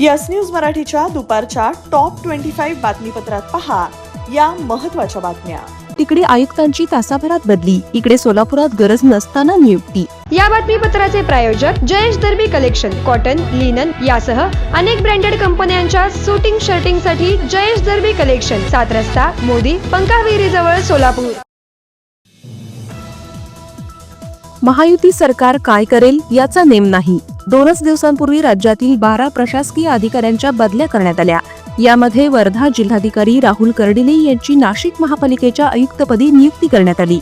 Yes news मराठीच्या दुपारच्या top twenty five बातमीपत्रात पहा या महत्त्वाच्या बातम्या. तिकडे आयुक्तांची तासाभरात बदली. इकडे सोलापुरात गरज नसताना नियुक्ती. या बातमीपत्राचे प्रायोजक Jayesh Darbi collection cotton linen यासह अनेक ब्रँडेड कंपन्यांच्या सुटिंग शर्टिंगसाठी जयेश दर्बी कलेक्शन सात रस्ता मोदी पंकाविरी जवळ सोलापूर. महायुती सरकार काय करेल याचा नेम नाही. दोनच दिवसांपूर्वी राज्यातील बारा प्रशासकीय अधिकाऱ्यांच्या बदल्या करण्यात आल्या. यामध्ये वर्धा जिल्हाधिकारी राहुल कर्डिले यांची नाशिक महापालिकेच्या आयुक्तपदी नियुक्ती करण्यात आली.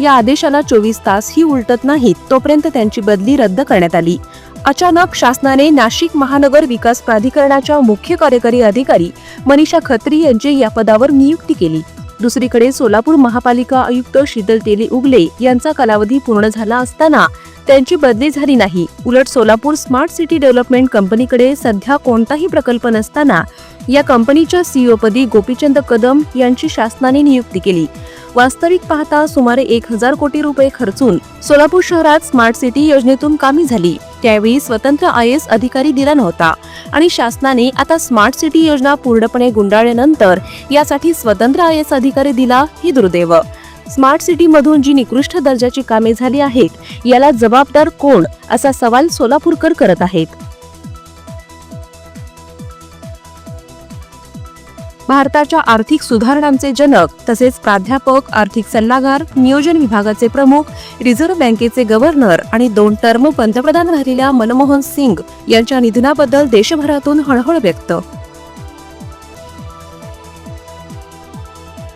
या आदेशाला चोवीस तास ही उलटत नाहीत तोपर्यंत त्यांची बदली रद्द करण्यात आली. अचानक शासनाने नाशिक महानगर विकास प्राधिकरणाच्या मुख्य कार्यकारी अधिकारी मनीषा खत्री यांची या पदावर नियुक्ती केली. दुसरीकडे सोलापूर महापालिका आयुक्त शीतल तेली उगले यांचा कालावधी पूर्ण झाला असताना त्यांची बदली झाली नाही. उलट सोलापूर स्मार्ट सिटी डेव्हलपमेंट कंपनीकडे सध्या कोणताही प्रकल्प नसताना या कंपनीच्या सीईओ पदी गोपीचंद कदम यांची शासनाने नियुक्ती केली. वास्तविक पाहता सुमारे एक हजार कोटी रुपये खर्चून सोलापूर शहरात स्मार्ट सिटी योजनेतून कामी झाली. त्यावेळी स्वतंत्र आय एस अधिकारी दिला नव्हता. आणि शासनाने आता स्मार्ट सिटी योजना पूर्णपणे गुंडाळल्यानंतर यासाठी स्वतंत्र आय एस अधिकारी दिला ही दुर्दैव. स्मार्ट सिटी मधून जी निकृष्ट दर्जाची कामे झाली आहेत याला जबाबदार कोण असा सवाल सोलापूरकर करत आहेत. भारताच्या आर्थिक सुधारणांचे जनक तसेच प्राध्यापक आर्थिक सल्लागार नियोजन विभागाचे प्रमुख रिझर्व्ह बँकेचे गव्हर्नर आणि दोन टर्म पंतप्रधान राहिलेल्या मनमोहन सिंग यांच्या निधनाबद्दल देशभरातून हळहळ व्यक्त.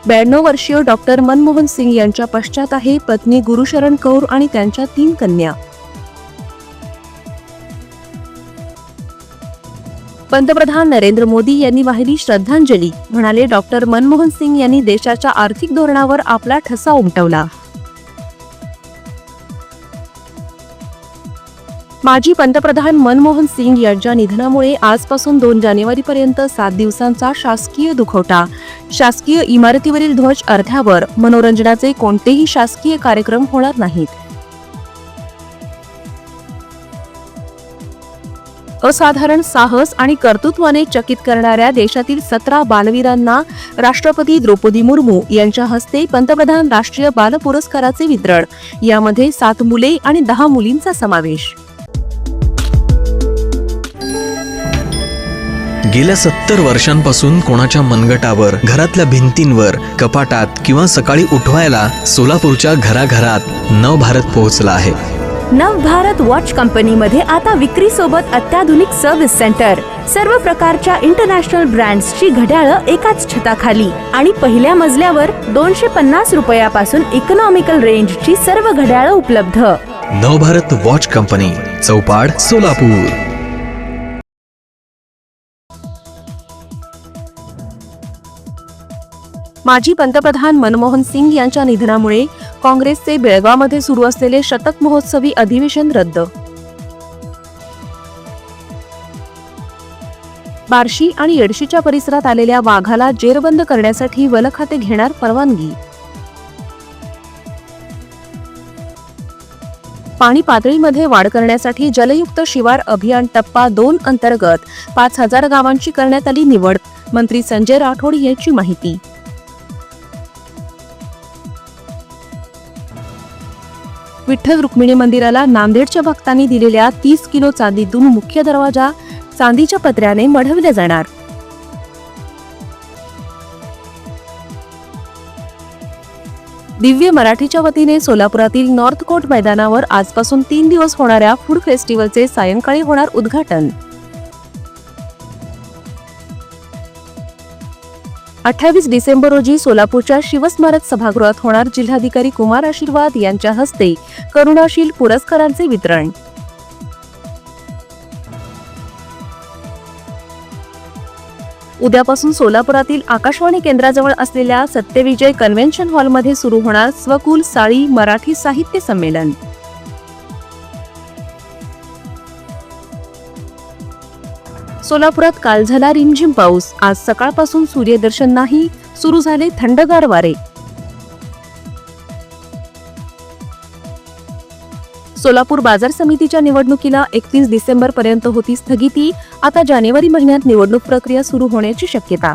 ब्याण्णव वर्षीय डॉक्टर मनमोहन सिंग यांच्या पश्चात आहे पत्नी गुरुशरण कौर आणि त्यांच्या तीन कन्या. पंतप्रधान नरेंद्र मोदी यांनी वाहिली श्रद्धांजली. म्हणाले डॉक्टर मनमोहन सिंग यांनी देशाच्या आर्थिक धोरणावर आपला ठसा उमटवला. माजी पंतप्रधान मनमोहन सिंग यांच्या निधनामुळे आजपासून दोन जानेवारीपर्यंत सात दिवसांचा शासकीय दुखवटा. शासकीय इमारतीवरील ध्वज अर्ध्यावर मनोरंजनाचे कोणतेही शासकीय कार्यक्रम होणार नाहीत. असाधारण साहस आणि कर्तृत्वाने चकित करणाऱ्या देशातील सतरा बालवीरांना राष्ट्रपती द्रौपदी मुर्मू यांच्या हस्ते पंतप्रधान राष्ट्रीय बाल पुरस्काराचे वितरण. यामध्ये सात मुले आणि दहा मुलींचा समावेश. गेल्या सत्तर वर्षांपासून कोणाच्या मनगटावर घरातल्या भिंतींवर कपाटात किंवा सकाळी उठवायला सोलापूरच्या घराघरात नव भारत पोहोचला आहे. नवभारत वॉच कंपनीमध्ये आता विक्री सोबत अत्याधुनिक सर्व्हिस सेंटर सर्व प्रकारच्या इंटरनॅशनल ब्रँड्सची घड्याळं एकाच छताखाली. आणि पहिल्या मजल्यावर दोनशे पन्नास रुपयापासून इकॉनॉमिकल रेंजची सर्व घड्याळं उपलब्ध. Navbharat watch company Chaupad Solapur. माजी पंतप्रधान मनमोहन सिंग यांच्या निधनामुळे काँग्रेसचे बेळगावमध्ये सुरू असलेले शतक महोत्सवी अधिवेशन रद्द. बार्शी आणि येडशीच्या परिसरात आलेल्या वाघाला जेरबंद करण्यासाठी वलखाते घेणार परवानगी. पाणी पातळीमध्ये वाढ करण्यासाठी जलयुक्त शिवार अभियान टप्पा दोन अंतर्गत पाच हजार गावांची करण्यात आली निवड मंत्री संजय राठोड यांची माहिती. विठ्ठल रुक्मिणी मंदिराला नांदेडच्या भक्तांनी दिलेल्या तीस किलो चांदीतून मुख्य दरवाजा चांदीच्या पत्र्याने मढवला जाणार. दिव्य मराठीच्या वतीने सोलापुरातील नॉर्थ कोर्ट मैदानावर आजपासून तीन दिवस होणाऱ्या फूड फेस्टिवलचे सायंकाळी होणार उद्घाटन. अठ्ठावीस डिसेंबर रोजी सोलापूरच्या शिवस्मारक सभागृहात होणार जिल्हाधिकारी कुमार आशीर्वाद यांच्या हस्ते करुणाशील पुरस्कारांचे वितरण. उद्यापासून सोलापुरातील आकाशवाणी केंद्राजवळ असलेल्या सत्यविजय कन्व्हेन्शन हॉलमध्ये सुरू होणार स्वकुल साळी मराठी साहित्य संमेलन. सोलापुरात काल झाला रिमझिम पाऊस. आज सकाळपासून सूर्यदर्शन नाही सुरू झाले थंडगार वारे. सोलापूर बाजार समितीच्या निवडणुकीला एकतीस डिसेंबर पर्यंत होती स्थगिती. आता जानेवारी महिन्यात निवडणूक प्रक्रिया सुरू होण्याची शक्यता.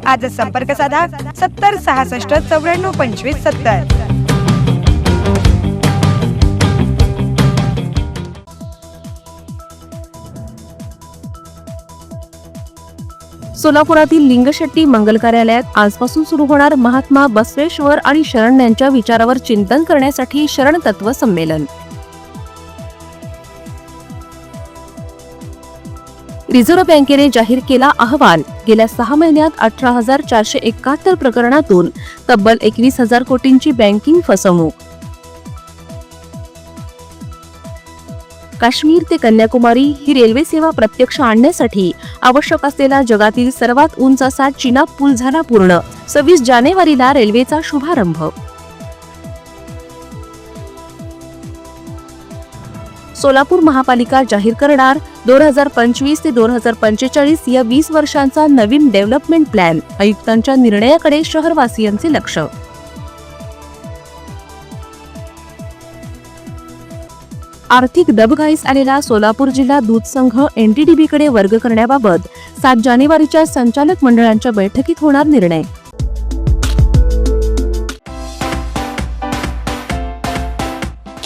आजच संपर्क साधा सत्तर सहासष्ट चौऱ्याण्णव पंचवीस सत्तर. सोलापुरातील लिंगशेट्टी मंगल कार्यालयात आजपासून सुरू होणार महात्मा बसवेश्वर आणि शरण यांच्या विचारावर चिंतन करण्यासाठी शरण तत्व संमेलन. रिझर्व्ह बँकेने जाहीर केला अहवाल. गेल्या सहा महिन्यात अठरा हजार चारशे एकाहत्तर प्रकरणातून तब्बल एकवीस हजार कोटींची बँकिंग फसवणूक. काश्मीर ते कन्याकुमारी ही रेल्वे सेवा प्रत्यक्ष आणण्यासाठी आवश्यक असलेला जगातील सर्वात उंच असा चिनाब पूल झाला पूर्ण. सव्वीस जानेवारीला रेल्वेचा शुभारंभ. सोलापूर महापालिका जाहीर करणार. दोन हजार पंचवीस ते दोन हजार पंचेचाळीस या वीस वर्षांचा नवीन डेव्हलपमेंट प्लॅन. आयुक्तांच्या निर्णयाकडे शहरवासियांचे लक्ष. आर्थिक दबघाईस आलेला सोलापूर जिल्हा दूध संघ एनटीडीबीकडे वर्ग करण्याबाबत सात जानेवारीच्या संचालक मंडळांच्या बैठकीत होणार निर्णय.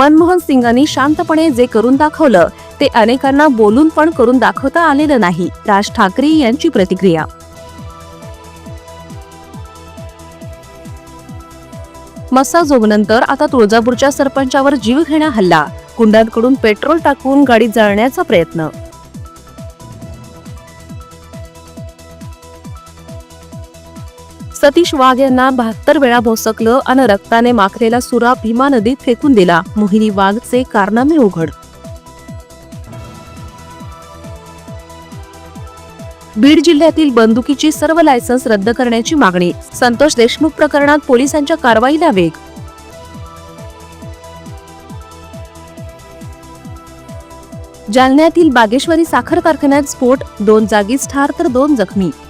मनमोहन सिंगांनी शांतपणे जे करून दाखवलं ते अनेकांना बोलून पण करून दाखवता आलेलं नाही. राज ठाकरे यांची प्रतिक्रिया. मस्साजोगनंतर आता तुळजापूरच्या सरपंचावर जीवघेणा हल्ला. गुंडांकडून पेट्रोल टाकून गाडी जाळण्याचा प्रयत्न. सतीश वाघ यांना बहात्तर वेळा भोसकलं आणि रक्ताने माखलेला सुरा भीमा नदीत फेकून दिला. मोहिनी वाघचे कारनामे उघड. बीड जिल्ह्यातील बंदुकीची सर्व लायसन्स रद्द करण्याची मागणी. संतोष देशमुख प्रकरणात पोलिसांच्या कारवाईला वेग. जालन्यातील बागेश्वरी साखर कारखान्यात स्फोट दोन जागीच ठार तर दोन जखमी.